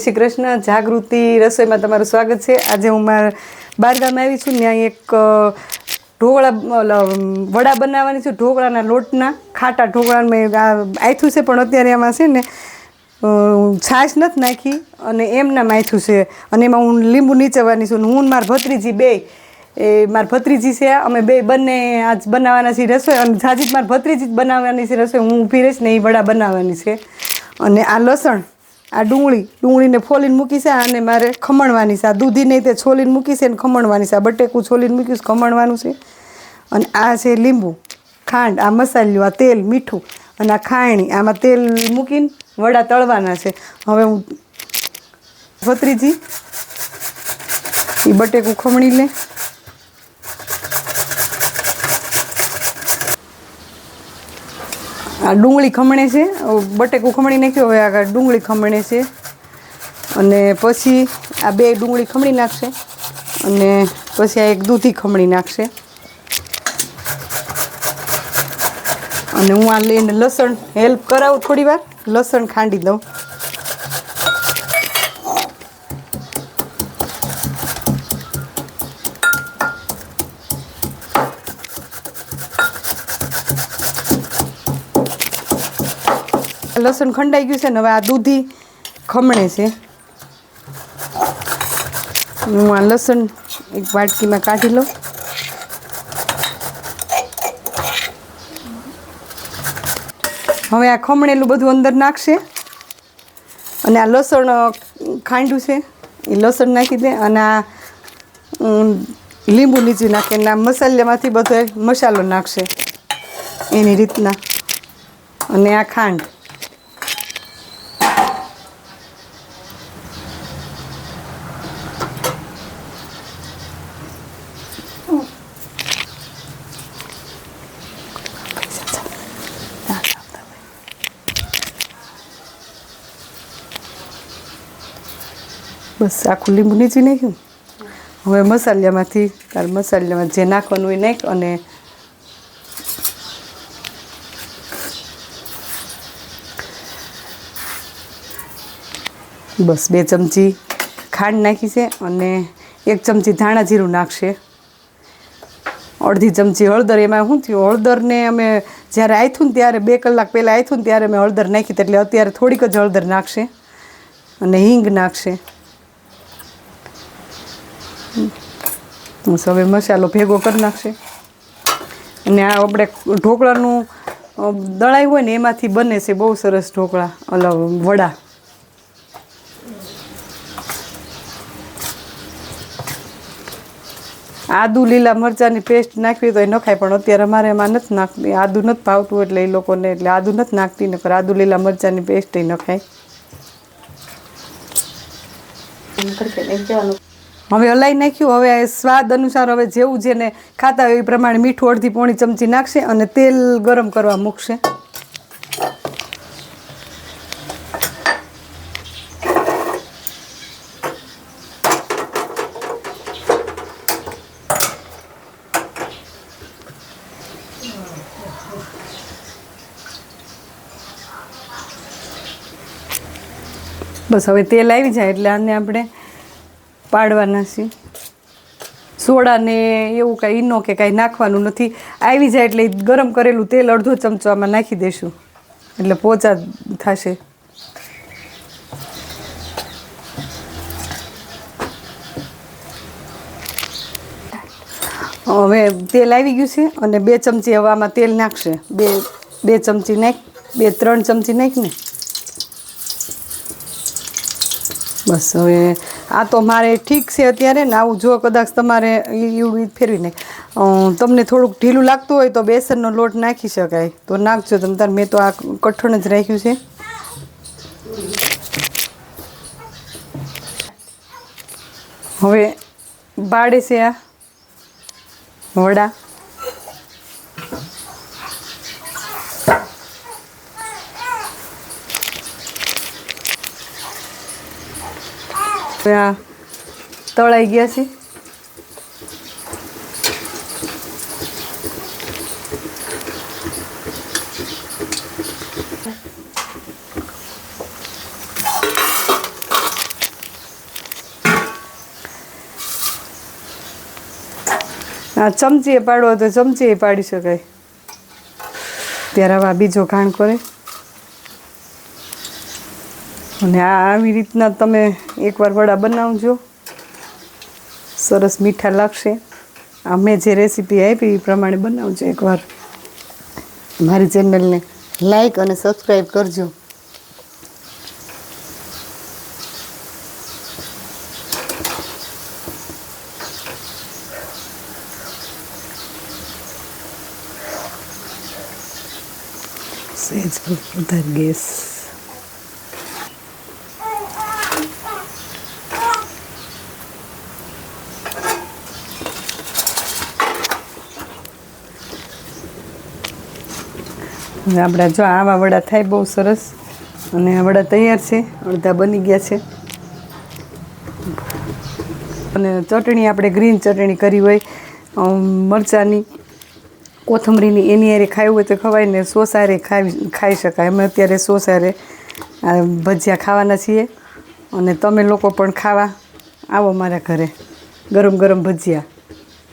શ્રી કૃષ્ણ. જાગૃતિ રસોઈમાં તમારું સ્વાગત છે. આજે હું મારા બારગામ આવી છું ત્યાં એક ઢોકળા વડા બનાવવાની છું. ઢોકળાના લોટના, ખાટા ઢોકળા મેં આ આથ્યું છે પણ અત્યારે એમાં છે ને છાશ નથી નાખી અને એમના માથું છે. અને એમાં હું લીંબુ નીચવાની છું હું મારા ભત્રીજી બે, એ મારા ભત્રીજી છે. અમે બે બંને આજ બનાવવાના છીએ રસોઈ અને જાજી મારા ભત્રીજી જ બનાવવાની છે રસોઈ. હું ઊભી રહીશ ને એ વડા બનાવવાની છે. અને આ લસણ આ ડુંગળી, ડુંગળીને ફોલીને મૂકી છે અને મારે ખમણવાની છે. આ દૂધી નહીં તે છોલીને મૂકી છે ને ખમણવાની છે. આ બટેકું છોલીને મૂક્યું ખમણવાનું છે. અને આ છે લીંબુ, ખાંડ, આ મસાલ્યું, આ તેલ, મીઠું અને આ ખાયણી આમાં તેલ મૂકીને વડા તળવાના છે. હવે હું ભત્રીજી એ બટેકું ખમણી લે. આ ડુંગળી ખમણે છે. બટેકું ખમણી નાખ્યું, હવે આ ડુંગળી ખમણે છે. અને પછી આ બે ડુંગળી ખમણી નાખશે. અને પછી આ એક દૂધી ખમણી નાખશે. અને હું આ લઈને લસણ હેલ્પ કરાવું થોડી વાર લસણ ખાંડી દઉં. લસણ ખંડાઈ ગયું છે ને હવે આ દૂધી ખમણે છે. હું આ લસણ એક વાટકીમાં કાઢી લઉં. હવે આ ખમણેલું બધું અંદર નાખશે. અને આ લસણ ખાંડું છે. એ લસણ નાખી દે અને આ લીંબુ નીચે નાખે અને આ મસાલામાંથી બધો મસાલો નાખશે. એની રીતના. અને આ ખાંડ. બસ આખું લીંબુ નીચી નાખ્યું. હવે મસાલામાંથી તાર મસાલામાં જે નાખવાનું એ નાખ અને બસ બે ચમચી ખાંડ નાખી છે અને એક ચમચી ધાણા જીરું નાખશે. અડધી ચમચી હળદર, એમાં શું થયું? હળદરને અમે જ્યારે આથું ત્યારે બે કલાક પહેલાં આથું ત્યારે મેં હળદર નાખી એટલે અત્યારે થોડીક જ હળદર નાખશે અને હિંગ નાખશે. હવે મસાલો ભેગો કરી નાખશે. અને આ આપણે ઢોકળાનું દળાઈ હોય ને એમાંથી બને છે બહુ સરસ ઢોકળા અલગ વડા. આદુ, લીલા મરચાંની પેસ્ટ નાખવી તો એ નખાય પણ અત્યારે અમારે એમાં નથી નાખતી, આદુ નથી ભાવતું એટલે એ લોકોને એટલે આદુ નથી નાખતી, નકર આદુ, લીલા મરચાંની પેસ્ટ એ નખાય હવે હલાઈ નાખ્યું. હવે સ્વાદ અનુસાર હવે જેવું જેને ખાતા હોય એ પ્રમાણે મીઠું અડધી પોણી ચમચી નાખશે અને તેલ ગરમ કરવા મૂકશે. બસ હવે તેલ આવી જાય એટલે આને આપણે પાડવાના છે. સોડા ને એવું કાંઈ ઈનો કે કાંઈ નાખવાનું નથી. આવી જાય એટલે ગરમ કરેલું તેલ અડધો ચમચો આમાં નાખી દઈશું એટલે પોચા થશે. હવે તેલ આવી ગયું છે અને બે ચમચી હવામાં તેલ નાખશે. બે બે ચમચી નાખ, બે, ત્રણ ચમચી નાખ ને બસ હવે આ તો મારે ઠીક છે અત્યારે ને આવું જો કદાચ તમારે એવું ઈ ફેરવી નાખ અ, તમને થોડુંક ઢીલું લાગતું હોય તો બેસનનો લોટ નાખી શકાય. તો નાખજો તમે તાર મેં તો આ કઠણ જ રાખ્યું છે. હવે બાળે છે આ વડા. આ તળાઈ ગયા છે. આ એ પાડવો તો ચમચી એ પાડી શકાય. ત્યારે આ બીજો ઘાણ કરે. અને આ આવી રીતના તમે એકવાર વડા બનાવજો. સરસ મીઠા લાગશે. આ મેં જે રેસીપી આપી એ પ્રમાણે બનાવજો એકવાર. મારી ચેનલને લાઈક અને સબસ્ક્રાઈબ કરજો. સહેજ વધારે ગેસ આપણા જો આવા વડા થાય બહુ સરસ. અને આ વડા તૈયાર છે, અડધા બની ગયા છે. અને ચટણી, આપણે ગ્રીન ચટણી કરી હોય મરચાંની, કોથમરીની, એની હારે ખાવી હોય તો ખવાય ને સોસારે ખાઈ ખાઈ શકાય. અમે અત્યારે સોસારે ભજીયા ખાવાના છીએ. અને તમે લોકો પણ ખાવા. આવો મારા ઘરે. ગરમ ગરમ ભજીયા.